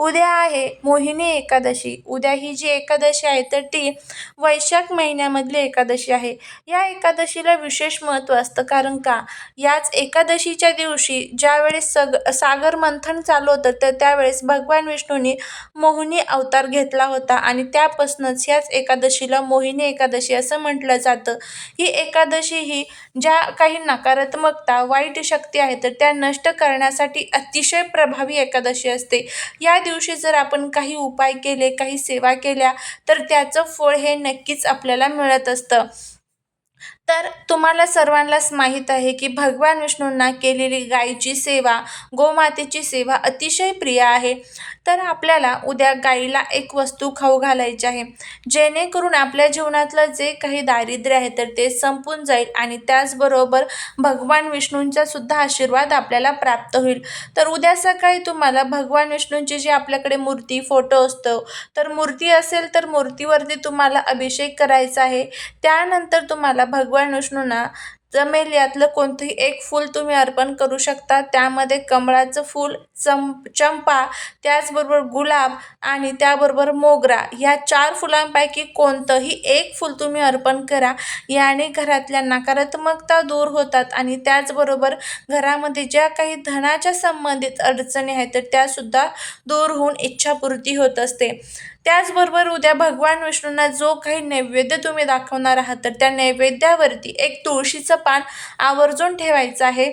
उद्या आहे. मोहिनी एकादशी. उद्या ही जी एकादशी आहे तर ती वैशाख महिन्यामधली एकादशी आहे. या एकादशीला विशेष महत्त्व असतं. कारण का? याच एकादशीच्या दिवशी ज्यावेळेस सग सागर मंथन चालू होतं तर त्यावेळेस भगवान विष्णूंनी मोहिनी अवतार घेतला होता. आणि त्यापासूनच याच एकादशीला मोहिनी एकादशी असं म्हटलं जातं. ही एकादशी ही ज्या काही नकारात्मकता वाईट शक्ती आहे तर त्या नष्ट करण्यासाठी अतिशय प्रभावी एकादशी असते. या दिवशी जर आपण काही उपाय केले काही सेवा केल्या तर त्याचं फळ हे नक्कीच आपल्याला मिळत असतं. तर तुम्हाला सर्वांनाच माहीत आहे की भगवान विष्णूंना केलेली गायीची सेवा गोमातेची सेवा अतिशय प्रिय आहे. तर आपल्याला उद्या गाईला एक वस्तू खाऊ घालायची आहे. जेणेकरून आपल्या जीवनातलं जे काही दारिद्र्य आहे तर ते संपून जाईल आणि त्याचबरोबर भगवान विष्णूंचा सुद्धा आशीर्वाद आपल्याला प्राप्त होईल. तर उद्या सकाळी तुम्हाला भगवान विष्णूंची जी आपल्याकडे मूर्ती फोटो असतो तर मूर्ती असेल तर मूर्तीवरती तुम्हाला अभिषेक करायचा आहे. त्यानंतर तुम्हाला भगवान विष्णूंना जमेल यातलं कोणतंही एक फूल तुम्ही अर्पण करू शकता. त्यामध्ये कमळाचं फूल चं चंपा त्याचबरोबर गुलाब आणि त्याबरोबर मोगरा ह्या चार फुलांपैकी कोणतंही एक फूल तुम्ही अर्पण करा. याने घरातल्या नकारात्मकता दूर होतात आणि त्याचबरोबर घरामध्ये ज्या काही धनाच्या संबंधित अडचणी आहेत तर त्यासुद्धा दूर होऊन इच्छापूर्ती होत असते. त्याचबरोबर उद्या भगवान विष्णूंना जो काही नैवेद्य तुम्ही दाखवणार आहात तर त्या नैवेद्यावरती एक तुळशीचं पान आवर्जून ठेवायचं आहे.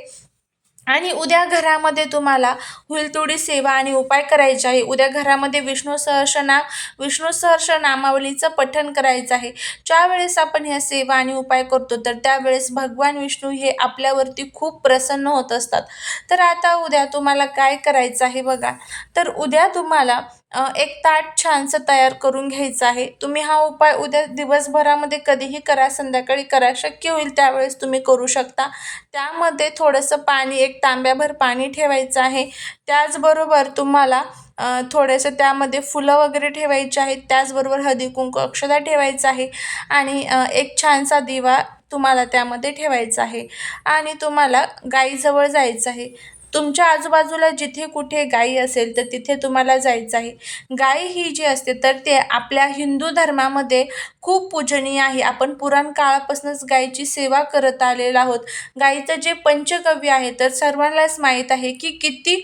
आणि उद्या घरामध्ये तुम्हाला होईल तेवढी सेवा आणि उपाय करायचे आहे. उद्या घरामध्ये विष्णू सहस्रनाम विष्णू सहस्रनामावलीचं पठण करायचं आहे. ज्यावेळेस आपण ह्या सेवा आणि उपाय करतो तर त्यावेळेस भगवान विष्णू हे आपल्यावरती खूप प्रसन्न होत असतात. तर आता उद्या तुम्हाला काय करायचं आहे बघा. तर उद्या तुम्हाला एक ताट छानसं तयार करून घ्यायचं आहे. तुम्ही हा उपाय उद्या दिवसभरामध्ये कधीही करा संध्याकाळी करा शक्य होईल त्यावेळेस तुम्ही करू शकता. त्यामध्ये थोडंसं पाणी एक तांब्याभर पाणी ठेवायचं आहे. त्याचबरोबर तुम्हाला थोडेसे त्यामध्ये फुलं वगैरे ठेवायची आहेत. त्याचबरोबर हळदी कुंकू अक्षदा ठेवायचं आहे. आणि एक छानसा दिवा तुम्हाला त्यामध्ये ठेवायचा आहे. आणि तुम्हाला गाईजवळ जायचं आहे. तुमच्या आजूबाजूला जिथे कुठे गाई असेल तर तिथे तुम्हाला जायचं आहे गाय ही जी असते तर ते आपल्या हिंदू धर्मामध्ये खूप पूजनीय आहे. आपण पुराण काळापासूनच गायीची सेवा करत आलेलो आहोत. गाईचं जे पंचगव्य आहे तर सर्वांनाच माहीत आहे की किती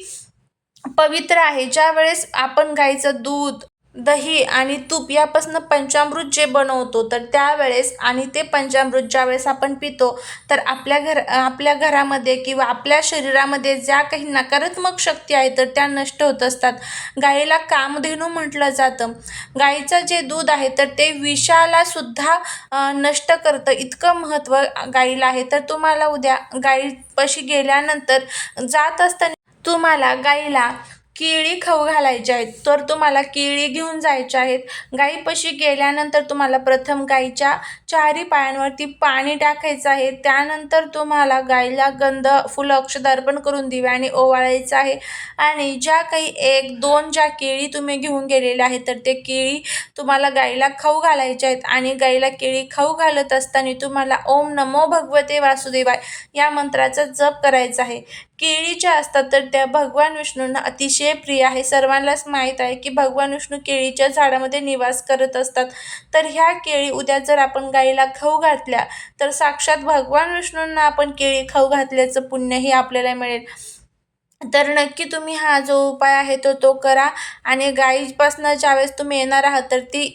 पवित्र आहे. ज्या वेळेस आपण गाईचं दूध दही आणि तूप यापासून पंचामृत जे बनवतो तर त्यावेळेस आणि ते पंचामृत ज्यावेळेस आपण पितो तर आपल्या घर आपल्या घरामध्ये किंवा आपल्या शरीरामध्ये ज्या काही नकारात्मक शक्ती आहेत तर त्या नष्ट होत असतात. गाईला कामधेनू म्हटलं जातं. गाईचं जे दूध आहे तर ते विषालासुद्धा नष्ट करतं. इतकं महत्त्व गाईला आहे. तर तुम्हाला उद्या गाईपाशी गेल्यानंतर जात असताना तुम्हाला गाईला केळी खाऊ घालायच्या आहेत. तर तुम्हाला केळी घेऊन जायच्या आहेत. गाईपाशी गेल्यानंतर तुम्हाला प्रथम गाईच्या चारी पायांवरती पाणी टाकायचं आहे. त्यानंतर तुम्हाला गाईला गंध फुलं अक्षत अर्पण करून दिव्याने ओवाळायचं आहे. आणि ज्या काही एक दोन ज्या केळी तुम्ही घेऊन गेलेल्या आहेत तर ते केळी तुम्हाला गाईला खाऊ घालायच्या आहेत. आणि गाईला केळी खाऊ घालत असताना तुम्हाला ओम नमो भगवते वासुदेवाय या मंत्राचा जप करायचा आहे. केळी ज्या असतात तर त्या भगवान विष्णूंना अतिशय प्रिय आहे सर्वांनाच माहीत आहे की भगवान विष्णू केळीच्या झाडामध्ये निवास करत असतात. तर ह्या केळी उद्या जर आपण गाईला खाऊ घातल्या तर साक्षात भगवान विष्णूंना आपण केळी खाऊ घातल्याचं पुण्यही आपल्याला मिळेल. तर नक्की तुम्ही हा जो उपाय आहे तो तो करा. आणि गाईपासनं ज्यावेळेस तुम्ही येणार आहात तर ती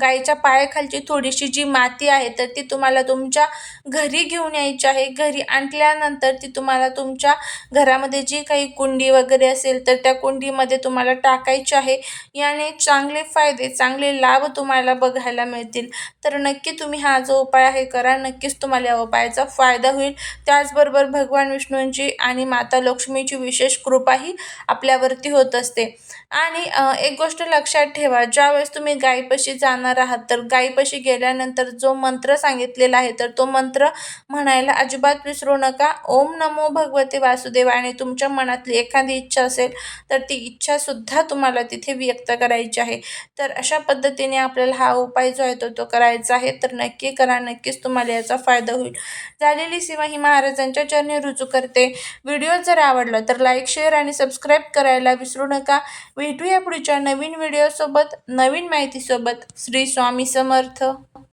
गाईच्या पायाखालची थोडीशी जी माती आहे तर ती तुम्हाला तुमच्या घरी घेऊन यायची आहे. घरी आणल्यानंतर ती तुम्हाला तुमच्या घरामध्ये जी काही कुंडी वगैरे असेल तर त्या कुंडीमध्ये तुम्हाला टाकायची आहे. याने चांगले फायदे चांगले लाभ तुम्हाला बघायला मिळतील. तर नक्की तुम्ही हा जो उपाय आहे करा. नक्कीच तुम्हाला या उपायाचा फायदा होईल. त्याचबरोबर भगवान विष्णूंची आणि माता लक्ष्मीची विशेष विशेष कृपाही आपल्यावरती होत असते. आणि एक गोष्ट लक्षात ठेवा ज्यावेळेस तुम्ही गायीपाशी जाणार आहात तर गायीपाशी गेल्यानंतर जो मंत्र सांगितलेला आहे तर तो मंत्र म्हणायला अजिबात विसरू नका. ओम नमो भगवते वासुदेव आणि तुमच्या मनातली एखादी इच्छा असेल तर ती इच्छासुद्धा तुम्हाला तिथे व्यक्त करायची आहे. तर अशा पद्धतीने आपल्याला हा उपाय जो आहे तो तो करायचा आहे. तर नक्की करा नक्कीच तुम्हाला याचा फायदा होईल. झालेली सेवा ही महाराजांच्या चरणी रुजू करते. व्हिडिओ जर आवडला तर लाईक शेअर आणि सबस्क्राईब करायला विसरू नका. भेटूया पुढच्या नवीन व्हिडिओसोबत नवीन माहितीसोबत. श्री स्वामी समर्थ.